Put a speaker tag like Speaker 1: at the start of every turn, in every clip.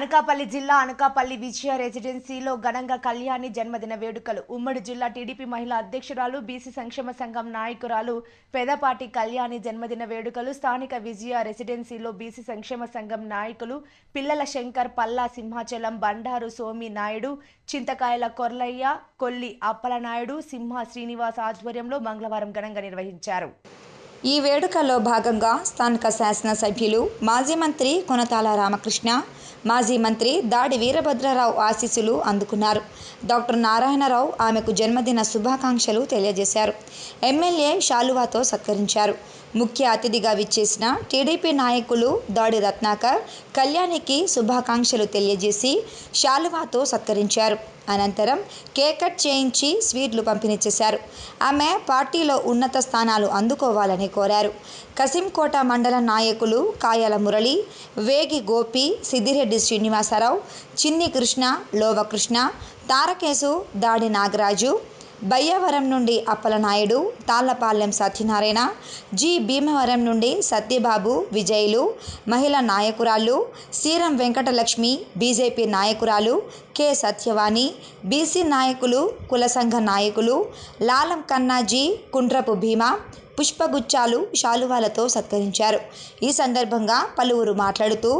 Speaker 1: అనకాపల్లి జిల్లా అనకాపల్లి విజయ రెసిడెన్సీలో ఘనంగా కళ్యాణి జన్మదిన వేడుకలు. ఉమ్మడి జిల్లా టీడీపీ మహిళా అధ్యక్షురాలు బీసీ సంక్షేమ సంఘం నాయకురాలు పెదపాటి కళ్యాణి జన్మదిన వేడుకలు స్థానిక విజయ రెసిడెన్సీలో బీసీ సంక్షేమ సంఘం నాయకులు పిల్లల శంకర్ పల్లా సింహాచలం బండారు సోమి నాయుడు చింతకాయల కొర్లయ్య కొల్లి అప్పలనాయుడు సింహ శ్రీనివాస్ ఆధ్వర్యంలో మంగళవారం ఘనంగా నిర్వహించారు.
Speaker 2: ఈ వేడుకలో భాగంగా స్థానిక శాసనసభ్యులు మాజీ మంత్రి కొనతాల రామకృష్ణ మాజీ మంత్రి దాడి వీరభద్రరావు ఆశీస్సులు అందుకున్నారు. డాక్టర్ నారాయణరావు ఆమెకు జన్మదిన శుభాకాంక్షలు తెలియజేశారు. ఎమ్మెల్యే శాలువాతో సత్కరించారు. ముఖ్య అతిథిగా విచ్చేసిన టీడీపీ నాయకులు దాడి రత్నాకర్ కళ్యాణికి శుభాకాంక్షలు తెలియజేసి శాలువాతో సత్కరించారు. అనంతరం కేక్ కట్ చేయించి స్వీట్లు పంపిణీ చేశారు ఆమె పార్టీలో ఉన్నత స్థానాలు అందుకోవాలని కోరారు. కసింకోట మండల నాయకులు కాయల మురళి వేగి గోపి సిద్దిరెడ్డి శ్రీనివాసరావు చిన్ని కృష్ణ లోవకృష్ణ తారకేశు దాడి నాగరాజు బయ్యవరం నుండి అప్పలనాయుడు తాళ్ళపాలెం సత్యనారాయణ జి. భీమవరం నుండి సత్యబాబు విజయులు మహిళా నాయకురాళ్ళు సీరం వెంకటలక్ష్మి బీజేపీ నాయకురాలు కె. సత్యవాణి బీసీ నాయకులు కుల సంఘ నాయకులు లాలం కన్నాజీ కుండ్రపు భీమా పుష్పగుచ్చాలు శాలువాలతో సత్కరించారు. ఈ సందర్భంగా పలువురు మాట్లాడుతూ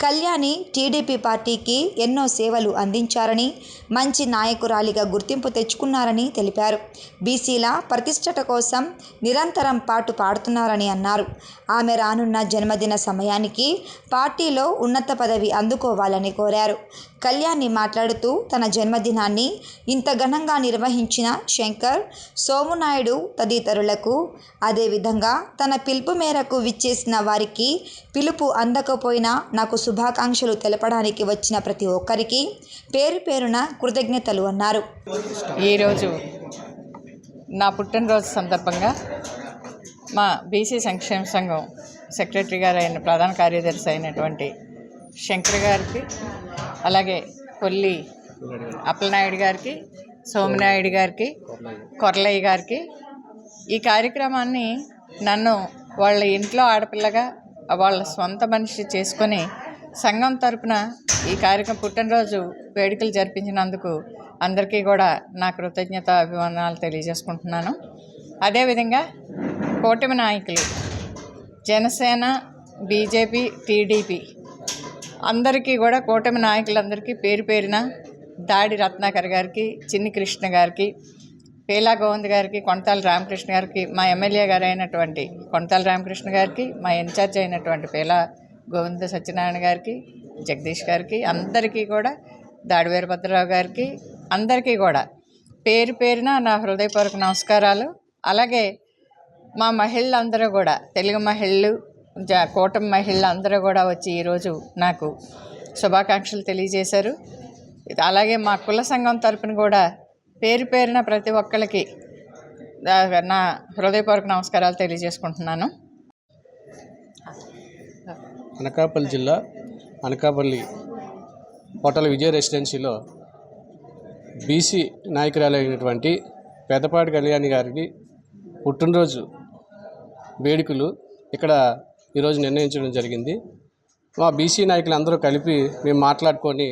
Speaker 2: కళ్యాణి టీడీపీ పార్టీకి ఎన్నో సేవలు అందించారని మంచి నాయకురాలిగా గుర్తింపు తెచ్చుకున్నారని తెలిపారు. బీసీల ప్రతిష్టత కోసం నిరంతరం పాటు పాడుతున్నారని అన్నారు. ఆమె రానున్న జన్మదిన సమయానికి పార్టీలో ఉన్నత పదవి అందుకోవాలని కోరారు. కళ్యాణి మాట్లాడుతూ తన జన్మదినాన్ని ఇంత ఘనంగా నిర్వహించిన శంకర్ సోమునాయుడు తదితరులకు అదేవిధంగా తన పిలుపు మేరకు విచ్చేసిన వారికి పిలుపు అందకపోయినా నాకు శుభాకాంక్షలు తెలపడానికి వచ్చిన ప్రతి ఒక్కరికి పేరు పేరున కృతజ్ఞతలు అన్నారు.
Speaker 3: ఈరోజు నా పుట్టినరోజు సందర్భంగా మా బీసీ సంక్షేమ సంఘం సెక్రటరీ గారు అయిన ప్రధాన కార్యదర్శి అయినటువంటి శంకర్ గారికి అలాగే కొల్లి అప్పలనాయుడు గారికి సోమనాయుడు గారికి కొరలయ్య గారికి ఈ కార్యక్రమాన్ని నన్ను వాళ్ళ ఇంట్లో ఆడపిల్లగా వాళ్ళ సొంత మనిషి చేసుకొని సంఘం తరపున ఈ కార్యక్రమం పుట్టినరోజు వేడుకలు జరిపించినందుకు అందరికీ కూడా నా కృతజ్ఞత అభిమానాలు తెలియజేసుకుంటున్నాను. అదేవిధంగా కూటమి నాయకులు జనసేన బీజేపీ టీడీపీ అందరికీ కూడా కూటమి నాయకులందరికీ పేరు పేరిన దాడి రత్నాకర్ గారికి చిన్ని కృష్ణ గారికి పేలా గోవింద్ గారికి కొనతాల రామకృష్ణ గారికి మా ఎమ్మెల్యే గారు అయినటువంటి కొనతాల రామకృష్ణ గారికి మా ఇన్ఛార్జ్ అయినటువంటి పేలా గోవింద సత్యనారాయణ గారికి జగదీష్ గారికి అందరికీ కూడా దాడి వీరభద్రరావు గారికి అందరికీ కూడా పేరు పేరున నా హృదయపూర్వక నమస్కారాలు. అలాగే మా మహిళలందరూ కూడా తెలుగు మహిళలు జ కూటమి మహిళలు అందరూ కూడా వచ్చి ఈరోజు నాకు శుభాకాంక్షలు తెలియజేశారు. అలాగే మా కుల సంఘం తరపున కూడా పేరు పేరున ప్రతి ఒక్కరికి నా హృదయపూర్వక నమస్కారాలు తెలియజేసుకుంటున్నాను.
Speaker 4: అనకాపల్లి జిల్లా అనకాపల్లి హోటల్ విజయ రెసిడెన్సీలో బీసీ నాయకురాలైనటువంటి పెదపాటి కళ్యాణి గారికి పుట్టినరోజు వేడుకలు ఇక్కడ ఈరోజు నిర్ణయించడం జరిగింది. మా బీసీ నాయకులు అందరూ కలిపి మేము మాట్లాడుకొని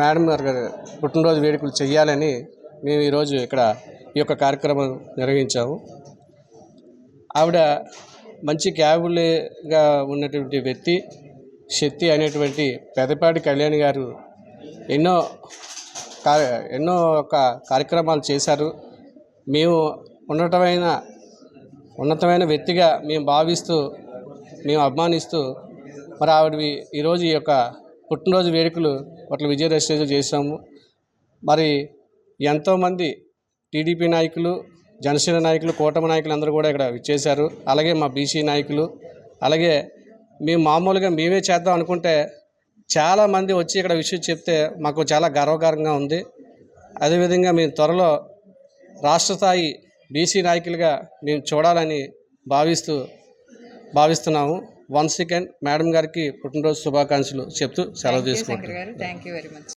Speaker 4: మేడం గారు పుట్టినరోజు వేడుకలు చేయాలని మేము ఈరోజు ఇక్కడ ఈ యొక్క కార్యక్రమం నిర్వహించాము. ఆవిడ మంచి క్యాబులేగా ఉన్నటువంటి వ్యక్తి శక్తి అనేటువంటి పెదపాటి కళ్యాణ్ గారు ఎన్నో ఎన్నో ఒక కార్యక్రమాలు చేశారు. మేము ఉన్నతమైన ఉన్నతమైన వ్యక్తిగా మేము భావిస్తూ మేము అభిమానిస్తూ మరి ఆవిడవి ఈరోజు ఈ యొక్క పుట్టినరోజు వేడుకలు అట్లా విజయ చేశాము. మరి ఎంతోమంది టీడీపీ నాయకులు జనసేన నాయకులు కూటమి నాయకులు అందరూ కూడా ఇక్కడ విచ్చేశారు అలాగే మా బీసీ నాయకులు అలాగే మేము మామూలుగా మేమే చేద్దాం అనుకుంటే చాలామంది వచ్చి ఇక్కడ విషయం చెప్తే మాకు చాలా గర్వకారంగా ఉంది. అదేవిధంగా మేము త్వరలో రాష్ట్ర స్థాయి బీసీ నాయకులుగా మేము చూడాలని భావిస్తూ భావిస్తున్నాము. వన్ సెకండ్ మేడం గారికి పుట్టినరోజు శుభాకాంక్షలు చెప్తూ సెలవు తీసుకుంటాం
Speaker 3: శంకర్ గారు. Thank you very much